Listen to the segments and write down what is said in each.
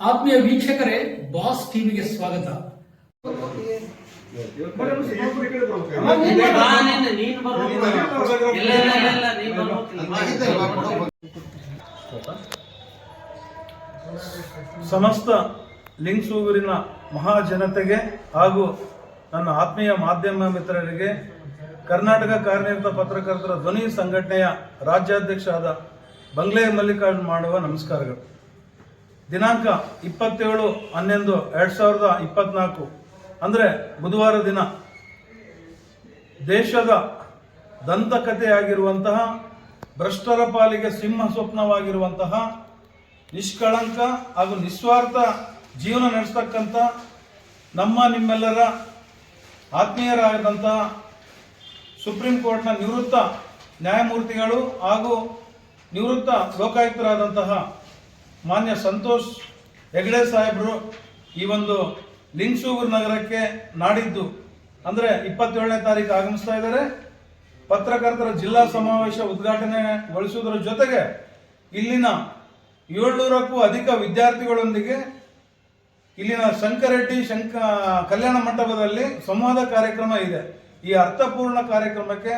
ಆತ್ಮೀಯ ವೀಕ್ಷಕರೇ, ಬಾಸ್ ಟಿವಿಗೆ ಸ್ವಾಗತ. ಸಮಸ್ತ ಲಿಂಗ್ಸೂರಿನ ಮಹಾಜನತೆಗೆ ಹಾಗೂ ನನ್ನ ಆತ್ಮೀಯ ಮಾಧ್ಯಮ ಮಿತ್ರರಿಗೆ ಕರ್ನಾಟಕ ಕಾರ್ಯನಿರತ ಪತ್ರಕರ್ತರ ಧ್ವನಿ ಸಂಘಟನೆಯ ರಾಜ್ಯಾಧ್ಯಕ್ಷ ಆದ ಬಂಗ್ಲೆ ಮಲ್ಲಿಕಾರ್ಜುನ್ ಮಾಡುವ ನಮಸ್ಕಾರಗಳು. ದಿನಾಂಕ ಇಪ್ಪತ್ತೇಳು ಹನ್ನೊಂದು ಎರಡು ಸಾವಿರದ ಇಪ್ಪತ್ನಾಲ್ಕು. ಅಂದರೆ ಬುಧವಾರ ದಿನ. ದೇಶದ ದಂತಕಥೆಯಾಗಿರುವಂತಹ ಭ್ರಷ್ಟರ ಪಾಲಿಗೆ ಸಿಂಹ ಸ್ವಪ್ನವಾಗಿರುವಂತಹ ನಿಷ್ಕಳಂಕ ಹಾಗೂ ನಿಸ್ವಾರ್ಥ ಜೀವನ ನಡೆಸ್ತಕ್ಕಂಥ ನಮ್ಮ ನಿಮ್ಮೆಲ್ಲರ ಆತ್ಮೀಯರಾದಂತಹ ಸುಪ್ರೀಂ ಕೋರ್ಟ್ನ ನಿವೃತ್ತ ನ್ಯಾಯಮೂರ್ತಿಗಳು ಹಾಗೂ ನಿವೃತ್ತ ಲೋಕಾಯುಕ್ತರಾದಂತಹ ಮಾನ್ಯ ಸಂತೋಷ್ ಹೆಗಡೆ ಸಾಹೇಬರು ಈ ಒಂದು ಲಿಂಗಸೂಗೂರು ನಗರಕ್ಕೆ ನಾಡಿದ್ದು. ಅಂದರೆ ಇಪ್ಪತ್ತೇಳನೇ ತಾರೀಕು ಆಗಮಿಸ್ತಾ ಇದ್ದಾರೆ. ಪತ್ರಕರ್ತರ ಜಿಲ್ಲಾ ಸಮಾವೇಶ ಉದ್ಘಾಟನೆಗೊಳಿಸುವುದರ ಜೊತೆಗೆ ಇಲ್ಲಿನ ಏಳ್ನೂರಕ್ಕೂ ಅಧಿಕ ವಿದ್ಯಾರ್ಥಿಗಳೊಂದಿಗೆ ಇಲ್ಲಿನ ಶಂಕರೆಡ್ಡಿ ಶಂಕ ಕಲ್ಯಾಣ ಮಂಟಪದಲ್ಲಿ ಸಂವಾದ ಕಾರ್ಯಕ್ರಮ ಇದೆ. ಈ ಅರ್ಥಪೂರ್ಣ ಕಾರ್ಯಕ್ರಮಕ್ಕೆ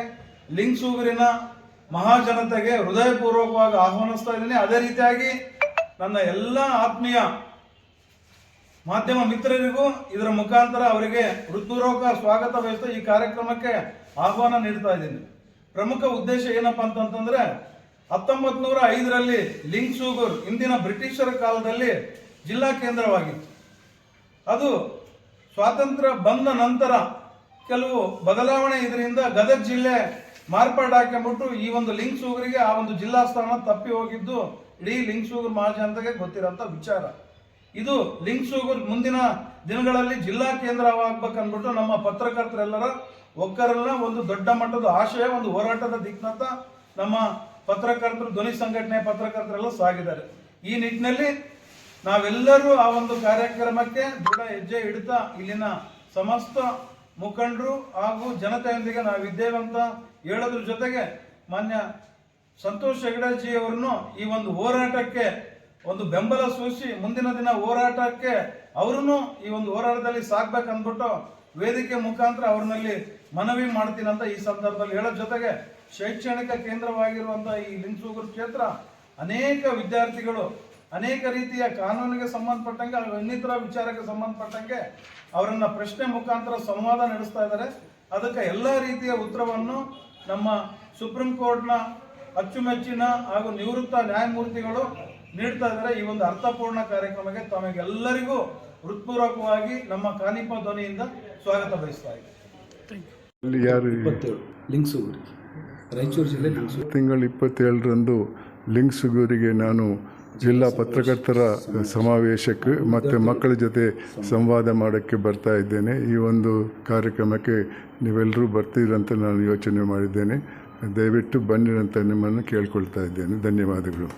ಲಿಂಗಸೂಗೂರಿನ ಮಹಾಜನತೆಗೆ ಹೃದಯಪೂರ್ವಕವಾಗಿ ಆಹ್ವಾನಿಸ್ತಾ ಇದ್ದೀನಿ. ಅದೇ ರೀತಿಯಾಗಿ ನನ್ನ ಎಲ್ಲ ಆತ್ಮೀಯ ಮಾಧ್ಯಮ ಮಿತ್ರರಿಗೂ ಇದರ ಮುಖಾಂತರ ಅವರಿಗೆ ಹೃತ್ಪೂರ್ವಕ ಸ್ವಾಗತ ಬಯಸ್ತಾ ಈ ಕಾರ್ಯಕ್ರಮಕ್ಕೆ ಆಹ್ವಾನ ನೀಡ್ತಾ ಇದ್ದೀನಿ. ಪ್ರಮುಖ ಉದ್ದೇಶ ಏನಪ್ಪ ಅಂತಂತಂದ್ರೆ ಹತ್ತೊಂಬತ್ ನೂರ ಐದರಲ್ಲಿ ಲಿಂಗ್ಸೂಗೂರ್ ಇಂದಿನ ಬ್ರಿಟಿಷರ ಕಾಲದಲ್ಲಿ ಜಿಲ್ಲಾ ಕೇಂದ್ರವಾಗಿತ್ತು. ಅದು ಸ್ವಾತಂತ್ರ್ಯ ಬಂದ ನಂತರ ಕೆಲವು ಬದಲಾವಣೆ ಇದರಿಂದ ಗದಗ ಜಿಲ್ಲೆ ಮಾರ್ಪಾಡಾಕೊಂಡ್ಬಿಟ್ಟು ಈ ಒಂದು ಲಿಂಗ್ಸೂಗರಿಗೆ ಆ ಒಂದು ಜಿಲ್ಲಾ ಸ್ಥಾನ ತಪ್ಪಿ ಹೋಗಿದ್ದು ಇಡೀ ಲಿಂಗ್ಸೂಗರ್ ಮಹಾಜನತೆಗೆ ಗೊತ್ತಿರೋಂಥ ವಿಚಾರ. ಇದು ಲಿಂಗ್ಸೂಗರ್ ಮುಂದಿನ ದಿನಗಳಲ್ಲಿ ಜಿಲ್ಲಾ ಕೇಂದ್ರವಾಗಬೇಕನ್ಬಿಟ್ಟು ನಮ್ಮ ಪತ್ರಕರ್ತರೆಲ್ಲರ ಒಕ್ಕರೆಲ್ಲ ಒಂದು ದೊಡ್ಡ ಮಟ್ಟದ ಆಶಯ, ಒಂದು ಹೋರಾಟದ ದಿಕ್ಕಿನತ್ತ ನಮ್ಮ ಪತ್ರಕರ್ತರು, ಧ್ವನಿ ಸಂಘಟನೆ ಪತ್ರಕರ್ತರೆಲ್ಲ ಸಾಗಿದ್ದಾರೆ. ಈ ನಿಟ್ಟಿನಲ್ಲಿ ನಾವೆಲ್ಲರೂ ಆ ಒಂದು ಕಾರ್ಯಕ್ರಮಕ್ಕೆ ದೃಢ ಹೆಜ್ಜೆ ಇಡ್ತಾ ಇಲ್ಲಿನ ಸಮಸ್ತ ಮುಖಂಡರು ಹಾಗೂ ಜನತೆಯೊಂದಿಗೆ ನಾವಿದ್ದೇವೆ ಅಂತ ಹೇಳೋದ್ರ ಜೊತೆಗೆ ಮಾನ್ಯ ಸಂತೋಷ್ ಹೆಗಡೆಜಿ ಅವರನ್ನು ಈ ಒಂದು ಹೋರಾಟಕ್ಕೆ, ಒಂದು ಬೆಂಬಲ ಸೂಚಿಸಿ ಮುಂದಿನ ದಿನ ಹೋರಾಟಕ್ಕೆ ಅವರನ್ನು ಈ ಒಂದು ಹೋರಾಟದಲ್ಲಿ ಸಾಕ್ಬೇಕಂದ್ಬಿಟ್ಟು ವೇದಿಕೆ ಮುಖಾಂತರ ಅವ್ರನ್ನಲ್ಲಿ ಮನವಿ ಮಾಡ್ತೀನಿ ಅಂತ ಈ ಸಂದರ್ಭದಲ್ಲಿ ಹೇಳೋ ಜೊತೆಗೆ ಶೈಕ್ಷಣಿಕ ಕೇಂದ್ರವಾಗಿರುವಂತಹ ಈ ಲಿಂಗಸೂಗೂರು ಕ್ಷೇತ್ರ ಅನೇಕ ವಿದ್ಯಾರ್ಥಿಗಳು ಅನೇಕ ರೀತಿಯ ಕಾನೂನಿಗೆ ಸಂಬಂಧಪಟ್ಟಂಗೆ ಇನ್ನಿತರ ವಿಚಾರಕ್ಕೆ ಸಂಬಂಧಪಟ್ಟಂಗೆ ಅವರನ್ನ ಪ್ರಶ್ನೆ ಮುಖಾಂತರ ಸಂವಾದ ನಡೆಸ್ತಾ ಇದ್ದಾರೆ. ಅದಕ್ಕೆ ಎಲ್ಲ ರೀತಿಯ ಉತ್ತರವನ್ನು ನಮ್ಮ ಸುಪ್ರೀಂ ಕೋರ್ಟ್ನ ಅಚ್ಚುಮೆಚ್ಚಿನ ಹಾಗೂ ನಿವೃತ್ತ ನ್ಯಾಯಮೂರ್ತಿಗಳು ನೀಡ್ತಾ ಇದ್ದಾರೆ ಈ ಒಂದು ಅರ್ಥಪೂರ್ಣ ಕಾರ್ಯಕ್ರಮಕ್ಕೆ ತಮಗೆಲ್ಲರಿಗೂ ಹೃತ್ಪೂರ್ವಕವಾಗಿ ನಮ್ಮ ಕಾನಿಪ ಧ್ವನಿಯಿಂದ ಸ್ವಾಗತ ಬಯಸ್ತಾ ಇದ್ದೀನಿ. ಅಲ್ಲಿ ಯಾರು ಇಪ್ಪತ್ತೇಳು ಲಿಂಗ್ಸೂಗೂರು ರಾಯಚೂರು ಜಿಲ್ಲೆ ತಿಂಗಳು ಇಪ್ಪತ್ತೇಳರಂದು ಲಿಂಗ್ಸುಗೂರಿಗೆ ನಾನು ಜಿಲ್ಲಾ ಪತ್ರಕರ್ತರ ಸಮಾವೇಶಕ್ಕೆ ಮತ್ತು ಮಕ್ಕಳ ಜೊತೆ ಸಂವಾದ ಮಾಡೋಕ್ಕೆ ಬರ್ತಾ ಇದ್ದೇನೆ. ಈ ಒಂದು ಕಾರ್ಯಕ್ರಮಕ್ಕೆ ನೀವೆಲ್ಲರೂ ಬರ್ತೀರಂತ ನಾನು ಯೋಚನೆ ಮಾಡಿದ್ದೇನೆ. ದಯವಿಟ್ಟು ಬನ್ನಿರಂತ ನಿಮ್ಮನ್ನು ಕೇಳ್ಕೊಳ್ತಾ ಇದ್ದೇನೆ. ಧನ್ಯವಾದಗಳು.